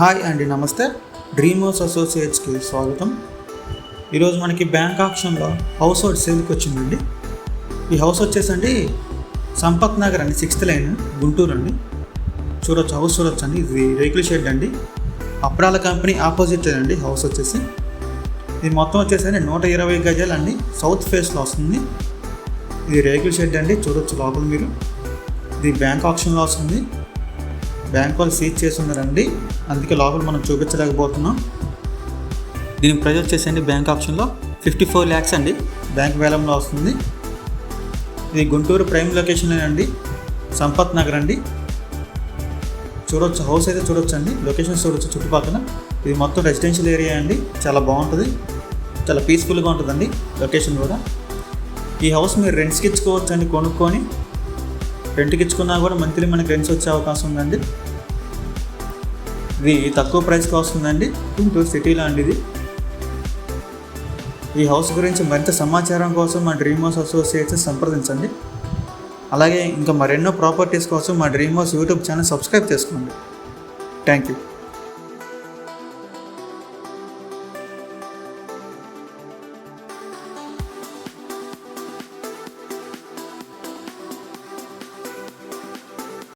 Hi అండి నమస్తే. Dreamers అసోసియేట్స్కి స్వాగతం. ఈరోజు మనకి బ్యాంక్ ఆప్షన్లో హౌస్ హోల్డ్ సేల్కి వచ్చిందండి. ఈ హౌస్ వచ్చేసండి సంపత్ నగర్ అండి సిక్స్త్ లైన్ గుంటూరు అండి. చూడొచ్చు హౌస్ చూడొచ్చు అండి. ఇది రేకుల షెడ్ అండి. అప్రాల కంపెనీ ఆపోజిట్ అండి హౌస్ వచ్చేసి. ఇది మొత్తం వచ్చేసండి నూట ఇరవై గజాలు అండి. సౌత్ ఫేస్లో వస్తుంది. ఇది రేకుల షెడ్ అండి చూడొచ్చు లోపల మీరు. ఇది బ్యాంక్ ఆప్షన్లో వస్తుంది. బ్యాంక్ వాళ్ళు సీజ్ చేసి ఉన్నారండి. అందుకే లోపల మనం చూపించలేకపోతున్నాం. దీనికి ప్రైజ్ వచ్చేసండి బ్యాంక్ ఆప్షన్లో. ఫిఫ్టీ ఫోర్ ల్యాక్స్ అండి. బ్యాంక్ వేలంలో వస్తుంది. ఇది గుంటూరు ప్రైమ్ లొకేషన్ అండి. సంపత్ నగర్ అండి. చూడొచ్చు హౌస్ అయితే చూడొచ్చు అండి లొకేషన్ చూడొచ్చు చుట్టుపక్కల. ఇది మొత్తం రెసిడెన్షియల్ ఏరియా అండి. చాలా బాగుంటుంది. చాలా పీస్ఫుల్గా ఉంటుందండి లొకేషన్ కూడా. ఈ హౌస్ మీరు రెంట్స్కి ఇచ్చుకోవచ్చు అండి కొనుక్కొని. రెంట్కి ఇచ్చుకున్నా కూడా మంత్లీ మనకి రెంట్స్ వచ్చే అవకాశం ఉందండి. ఇది తక్కువ ప్రైస్కి వస్తుందండి. గుంటూరు సిటీలో అండి ఇది ఈ హౌస్ గురించి మరింత సమాచారం కోసం మా డ్రీమ్ హౌస్ అసోసియేట్స్ సంప్రదించండి. అలాగే ఇంకా మరెన్నో ప్రాపర్టీస్ కోసం మా dream house YouTube channel subscribe చేసుకోండి. Thank you